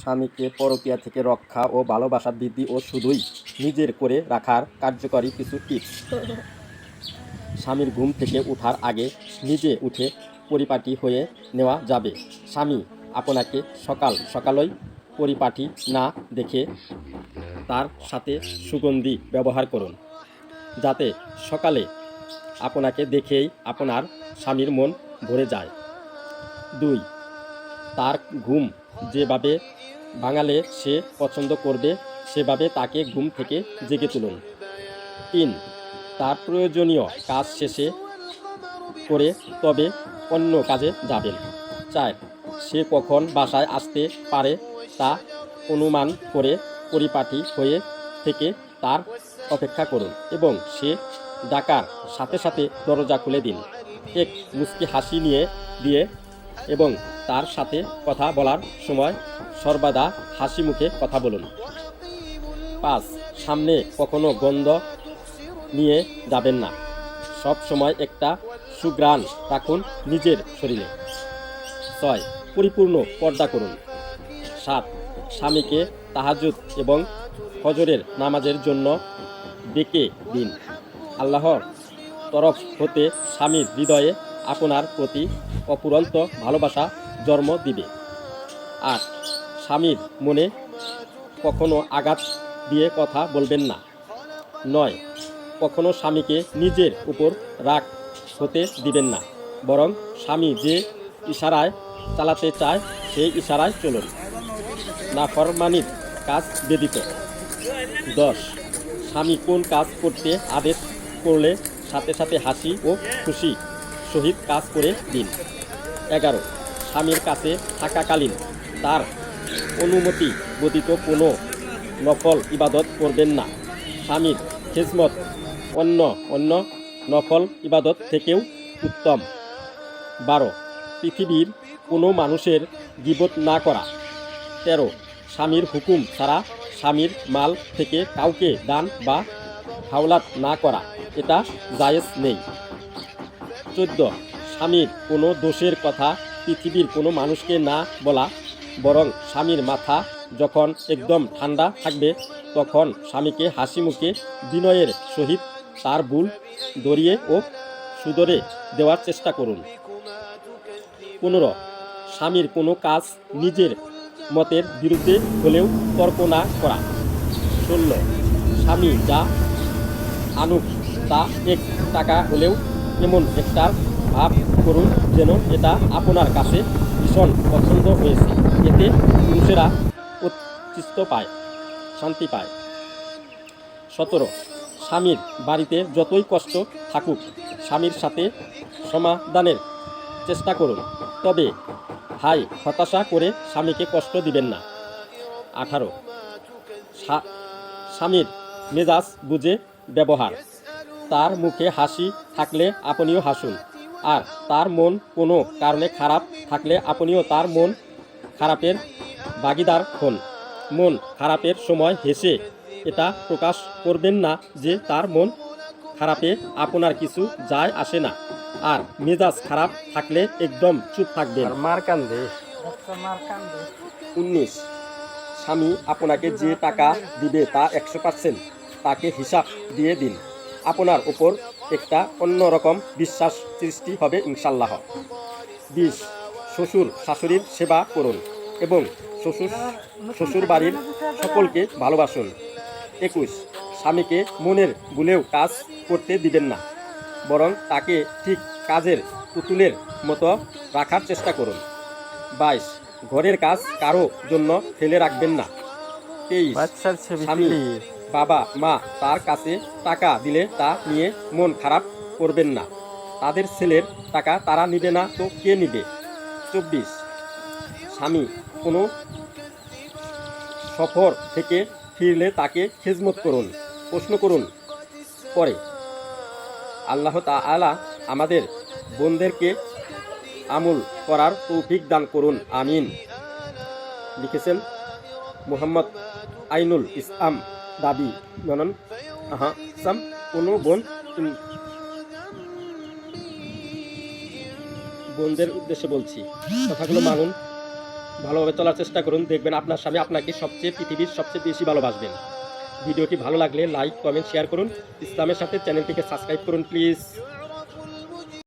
স্বামীকে পরকীয়া থেকে রক্ষা ও ভালোবাসা বৃদ্ধি ও শুধুই নিজের করে রাখার কার্যকরী কিছু টিপস স্বামীর ঘুম থেকে ওঠার আগে নিজে উঠে পরিপাটি হয়ে নেওয়া যাবে। স্বামী, আপনাকে সকাল সকালই পরিপাটি না দেখে তার সাথে সুগন্ধি ব্যবহার করুন। যাতে সকালে আপনাকে দেখেই আপনার স্বামীর মন ভরে যায়। দুই, তার ঘুম যেভাবে বাঙালে সে পছন্দ করবে, সেভাবে তাকে ঘুম থেকে জেগে তুলুন। তিন, তার প্রয়োজনীয় কাজ শেষে করে তবে অন্য কাজে যাবেন। চার, সে কখন বাসায় আসতে পারে তা অনুমান করে পরিপাটি হয়ে থেকে তার অপেক্ষা করুন এবং সে ডাকার সাথে সাথে দরজা খুলে দিন। এক মুচকি হাসি নিয়ে দিয়ে এবং তার সাথে কথা বলার সময় সর্বদা হাসি মুখে কথা বলুন। পাঁচ, সামনে কখনো গন্ধ নিয়ে যাবেন না। সব সময় একটা সুগ্রাণ রাখুন নিজের শরীরে। ছয়, পরিপূর্ণ পর্দা করুন। সাত, স্বামীকে তাহাজুদ এবং ফজরের নামাজের জন্য ডেকে দিন। আল্লাহর তরফ হতে স্বামীর হৃদয়ে আপনার প্রতি অপুরন্ত ভালোবাসা জন্ম দিবে। আর স্বামীর মনে কখনো আঘাত দিয়ে কথা বলবেন না। নয়, কখনো স্বামীকে নিজের উপর রাগ হতে দিবেন না। বরং স্বামী যে ইশারায় চালাতে চায়, সেই ইশারায় চলুন। না নাফরমানির কাজ বেদিত দশ, স্বামী কোন কাজ করতে আদেশ করলে সাথে সাথে হাসি ও খুশি সহিত কাজ করে দিন। এগারো স্বামীর কাছে থাকাকালীন তার অনুমতি ব্যতীত কোনো নফল ইবাদত করবেন না। স্বামীর খেজমত অন্য অন্য নফল ইবাদত থেকেও উত্তম। বারো, পৃথিবীর কোনো মানুষের গিবত না করা। তেরো, স্বামীর হুকুম ছাড়া স্বামীর মাল থেকে কাউকে দান বা হাওলাত না করা, এটা জায়েজ নেই। চোদ্দ, স্বামীর কোনো দোষের কথা পৃথিবীর কোনো মানুষকে না বলা, বরং স্বামীর মাথা যখন একদম ঠান্ডা থাকবে, তখন স্বামীকে হাসি মুখে বিনয়ের সহিত তার ভুল দরিয়ে ও সুদরে দেওয়ার চেষ্টা করুন। পনেরো, স্বামীর কোনো কাজ নিজের মতের বিরুদ্ধে হলেও তর্ক না করা। ষোলো, স্বামী যা আনুক, তা এক টাকা হলেও এমন একটা ভাব করুন যেন এটা আপনার কাছে ভীষণ পছন্দ হয়েছে। এতে পুরুষেরা উৎকৃষ্ট পায়, শান্তি পায়। সতেরো, স্বামীর বাড়িতে যতই কষ্ট থাকুক, স্বামীর সাথে সমাধানের চেষ্টা করুন। তবে হাই হতাশা করে স্বামীকে কষ্ট দিবেন না। আঠারো স্বা- স্বামীর মেজাজ বুঝে ব্যবহার। তার মুখে হাসি থাকলে আপনিও হাসুন। আর তার মন কোনো কারণে খারাপ থাকলে আপনিও তার মন খারাপের ভাগিদার হন। মন খারাপের সময় হেসে এটা প্রকাশ করবেন না যে তার মন খারাপে আপনার কিছু যায় আসে না। আর মেজাজ খারাপ থাকলে একদম চুপ থাকবেন। মার কান্দে। উনিশ স্বামী আপনাকে যে টাকা দিবে তা একশো পার্সেন্ট তাকে হিসাব দিয়ে দিন। আপনার উপর একটা অন্যরকম বিশ্বাস সৃষ্টি হবে ইনশাল্লাহ বিশ শ্বশুর শাশুড়ির সেবা করুন এবং শ্বশুর শ্বশুর বাড়ির সকলকে ভালোবাসুন। একুশ স্বামীকে মনের ভুলেও কাজ করতে দিবেন না বরং তাকে ঠিক কাজের পুতুলের মতো রাখার চেষ্টা করুন। বাইশ ঘরের কাজ কারও জন্য ফেলে রাখবেন না। তেইশ স্বামী বাবা, মা তার কাছে টাকা দিলে তা নিয়ে মন খারাপ করবেন না। তাদের ছেলের টাকা তারা নিবে না তো কে নিবে? চব্বিশ। স্বামী কোনো সফর থেকে ফিরলে তাকে খেজমত করুন, প্রশ্ন করুন। পরে, আল্লাহ তাআলা আমাদের বোনদেরকে আমল করার তৌফিক দান করুন, আমিন। লিখেছেন মোহাম্মদ আইনুল ইসলাম। দাবি ননন আহা, সাম কোনো বোন বোনদের উদ্দেশ্যে বলছি, কথাগুলো মানুন, ভালোভাবে চলার চেষ্টা করুন, দেখবেন আপনার স্বামী আপনাকে সবচেয়ে, পৃথিবীর সবচেয়ে বেশি ভালোবাসবেন। ভিডিওটি ভালো লাগলে লাইক, কমেন্ট, শেয়ার করুন। ইসলামের সাথে চ্যানেলটিকে সাবস্ক্রাইব করুন, প্লিজ।